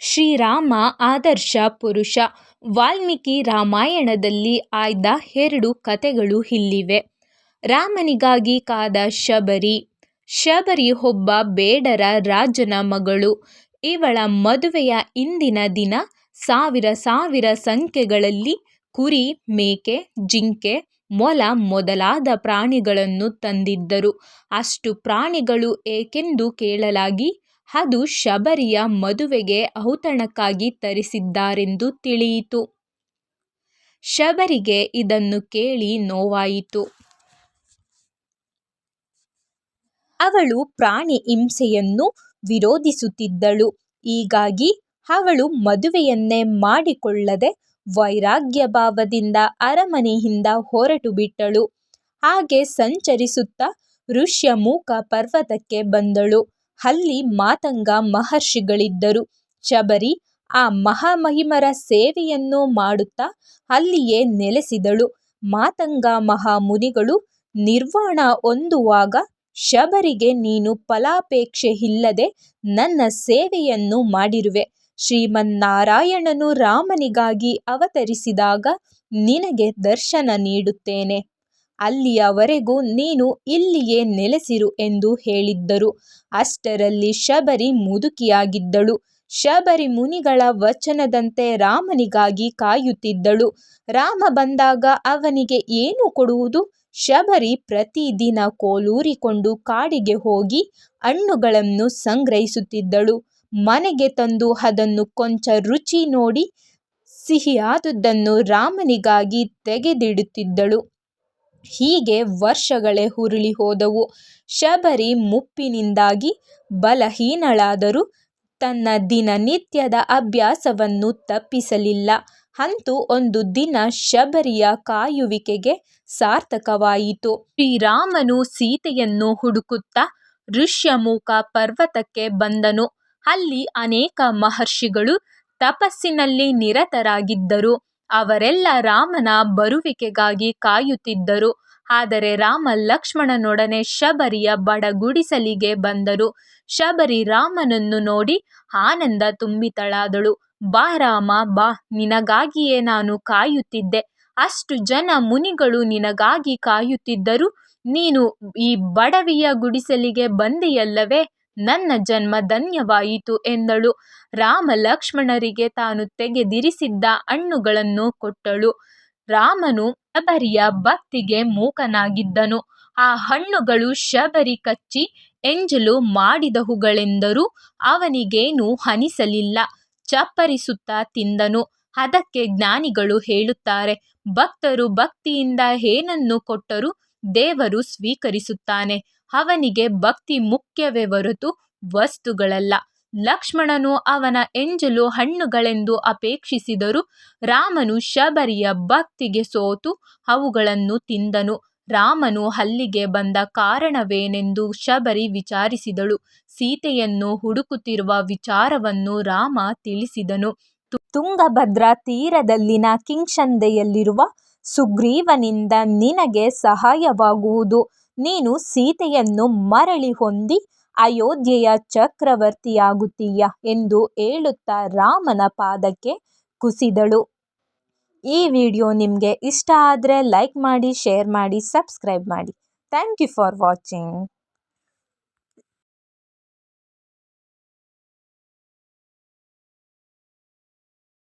ಶ್ರೀರಾಮ ಆದರ್ಶ ಪುರುಷ. ವಾಲ್ಮೀಕಿ ರಾಮಾಯಣದಲ್ಲಿ ಆಯ್ದ ಎರಡು ಕಥೆಗಳು ಇಲ್ಲಿವೆ. ರಾಮನಿಗಾಗಿ ಕಾದ ಶಬರಿ. ಶಬರಿ ಒಬ್ಬ ಬೇಡರ ರಾಜನ ಮಗಳು. ಇವಳ ಮದುವೆಯ ಇಂದಿನ ದಿನ ಸಾವಿರ ಸಾವಿರ ಸಂಖ್ಯೆಗಳಲ್ಲಿ ಕುರಿ, ಮೇಕೆ, ಜಿಂಕೆ, ಮೊಲ ಮೊದಲಾದ ಪ್ರಾಣಿಗಳನ್ನು ತಂದಿದ್ದರು. ಅಷ್ಟು ಪ್ರಾಣಿಗಳು ಏಕೆಂದು ಕೇಳಲಾಗಿ ಅದು ಶಬರಿಯ ಮದುವೆಗೆ ಔತಣಕ್ಕಾಗಿ ತರಿಸಿದ್ದಾರೆಂದು ತಿಳಿಯಿತು. ಶಬರಿಗೆ ಇದನ್ನು ಕೇಳಿ ನೋವಾಯಿತು. ಅವಳು ಪ್ರಾಣಿ ಹಿಂಸೆಯನ್ನು ವಿರೋಧಿಸುತ್ತಿದ್ದಳು. ಹೀಗಾಗಿ ಅವಳು ಮದುವೆಯನ್ನೇ ಮಾಡಿಕೊಳ್ಳದೆ ವೈರಾಗ್ಯ ಭಾವದಿಂದ ಅರಮನೆಯಿಂದ ಹೊರಟುಬಿಟ್ಟಳು ಹಾಗೆ ಸಂಚರಿಸುತ್ತಾ ಋಷ್ಯಮುಖ ಪರ್ವತಕ್ಕೆ ಬಂದಳು. ಅಲ್ಲಿ ಮಾತಂಗ ಮಹರ್ಷಿಗಳಿದ್ದರು. ಶಬರಿ ಆ ಮಹಾಮಹಿಮರ ಸೇವೆಯನ್ನು ಮಾಡುತ್ತಾ ಅಲ್ಲಿಯೇ ನೆಲೆಸಿದಳು. ಮಾತಂಗ ಮಹಾಮುನಿಗಳು ನಿರ್ವಾಣ ಹೊಂದುವಾಗ, ಶಬರಿಗೆ ನೀನು ಫಲಾಪೇಕ್ಷೆ ಇಲ್ಲದೆ ನನ್ನ ಸೇವೆಯನ್ನು ಮಾಡಿರುವೆ. ಶ್ರೀಮನ್ನಾರಾಯಣನು ರಾಮನಿಗಾಗಿ ಅವತರಿಸಿದಾಗ ನಿನಗೆ ದರ್ಶನ ನೀಡುತ್ತೇನೆ. ಅಲ್ಲಿಯವರೆಗೂ ನೀನು ಇಲ್ಲಿಯೇ ನೆಲೆಸಿರು ಎಂದು ಹೇಳಿದ್ದರು. ಅಷ್ಟರಲ್ಲಿ ಶಬರಿ ಮುದುಕಿಯಾಗಿದ್ದಳು. ಶಬರಿ ಮುನಿಗಳ ವಚನದಂತೆ ರಾಮನಿಗಾಗಿ ಕಾಯುತ್ತಿದ್ದಳು. ರಾಮ ಬಂದಾಗ ಅವನಿಗೆ ಏನು ಕೊಡುವುದು? ಶಬರಿ ಪ್ರತಿದಿನ ಕೋಲೂರಿಕೊಂಡು ಕಾಡಿಗೆ ಹೋಗಿ ಹಣ್ಣುಗಳನ್ನು ಸಂಗ್ರಹಿಸುತ್ತಿದ್ದಳು. ಮನೆಗೆ ತಂದು ಅದನ್ನು ಕೊಂಚ ರುಚಿ ನೋಡಿ ಸಿಹಿಯಾದುದನ್ನು ರಾಮನಿಗಾಗಿ ತೆಗೆದಿಡುತ್ತಿದ್ದಳು. ಹೀಗೆ ವರ್ಷಗಳೇ ಉರುಳಿ ಹೋದವು. ಶಬರಿ ಮುಪ್ಪಿನಿಂದಾಗಿ ಬಲಹೀನಳಾದರೂ ತನ್ನ ದಿನನಿತ್ಯದ ಅಭ್ಯಾಸವನ್ನು ತಪ್ಪಿಸಲಿಲ್ಲ. ಅಂತೂ ಒಂದು ದಿನ ಶಬರಿಯ ಕಾಯುವಿಕೆಗೆ ಸಾರ್ಥಕವಾಯಿತು. ಶ್ರೀರಾಮನು ಸೀತೆಯನ್ನು ಹುಡುಕುತ್ತಾ ಋಷ್ಯಮೂಕ ಪರ್ವತಕ್ಕೆ ಬಂದನು. ಅಲ್ಲಿ ಅನೇಕ ಮಹರ್ಷಿಗಳು ತಪಸ್ಸಿನಲ್ಲಿ ನಿರತರಾಗಿದ್ದರು. ಅವರೆಲ್ಲ ರಾಮನ ಬರುವಿಕೆಗಾಗಿ ಕಾಯುತ್ತಿದ್ದರು. ಆದರೆ ರಾಮ ಲಕ್ಷ್ಮಣನೊಡನೆ ಶಬರಿಯ ಬಡಗುಡಿಸಲಿಗೆ ಬಂದರು. ಶಬರಿ ರಾಮನನ್ನು ನೋಡಿ ಆನಂದ ತುಂಬಿತಳಾದಳು. ಬಾ ರಾಮ, ಬಾ, ನಿನಗಾಗಿಯೇ ನಾನು ಕಾಯುತ್ತಿದ್ದೆ. ಅಷ್ಟು ಜನ ಮುನಿಗಳು ನಿನಗಾಗಿ ಕಾಯುತ್ತಿದ್ದರು ನೀನು ಈ ಬಡವಿಯ ಗುಡಿಸಲಿಗೆ ಬಂದೆಯಲ್ಲವೇ? ನನ್ನ ಜನ್ಮ ಧನ್ಯವಾಯಿತು ಎಂದಳು. ರಾಮ ಲಕ್ಷ್ಮಣರಿಗೆ ತಾನು ತೆಗೆದಿರಿಸಿದ್ದ ಹಣ್ಣುಗಳನ್ನು ಕೊಟ್ಟಳು. ರಾಮನು ಶಬರಿಯ ಭಕ್ತಿಗೆ ಮೂಕನಾಗಿದ್ದನು. ಆ ಹಣ್ಣುಗಳು ಶಬರಿ ಕಚ್ಚಿ ಎಂಜಲು ಮಾಡಿದವುಗಳೆಂದರೂ ಅವನಿಗೇನೂ ಅನಿಸಲಿಲ್ಲ ಚಪ್ಪರಿಸುತ್ತಾ ತಿಂದನು. ಅದಕ್ಕೆ ಜ್ಞಾನಿಗಳು ಹೇಳುತ್ತಾರೆ, ಭಕ್ತರು ಭಕ್ತಿಯಿಂದ ಏನನ್ನು ಕೊಟ್ಟರೂ? ದೇವರು ಸ್ವೀಕರಿಸುತ್ತಾನೆ. ಅವನಿಗೆ ಭಕ್ತಿ ಮುಖ್ಯವೇ ಹೊರತು ವಸ್ತುಗಳಲ್ಲ. ಲಕ್ಷ್ಮಣನು ಅವನ ಎಂಜಲು ಹಣ್ಣುಗಳೆಂದು ಅಪೇಕ್ಷಿಸಿದರು ರಾಮನು ಶಬರಿಯ ಭಕ್ತಿಗೆ ಸೋತು ಅವುಗಳನ್ನು ತಿಂದನು. ರಾಮನು ಅಲ್ಲಿಗೆ ಬಂದ ಕಾರಣವೇನೆಂದು ಶಬರಿ ವಿಚಾರಿಸಿದಳು. ಸೀತೆಯನ್ನು ಹುಡುಕುತ್ತಿರುವ ವಿಚಾರವನ್ನು ರಾಮ ತಿಳಿಸಿದನು. ತುಂಗಭದ್ರಾ ತೀರದಲ್ಲಿನ ಕಿಷ್ಕಿಂಧೆಯಲ್ಲಿರುವ ಸುಗ್ರೀವನಿಂದ ನಿನಗೆ ಸಹಾಯವಾಗುವುದು. ನೀನು ಸೀತೆಯನ್ನು ಮರಳಿ ಹೊಂದಿ ಅಯೋಧ್ಯೆಯ ಚಕ್ರವರ್ತಿಯಾಗುತ್ತೀಯ ಎಂದು ಹೇಳುತ್ತಾ ರಾಮನ ಪಾದಕ್ಕೆ ಕುಸಿದಳು. ಈ ವಿಡಿಯೋ ನಿಮಗೆ ಇಷ್ಟ ಆದರೆ ಲೈಕ್ ಮಾಡಿ, ಶೇರ್ ಮಾಡಿ, ಸಬ್ಸ್ಕ್ರೈಬ್ ಮಾಡಿ. Thank you for watching.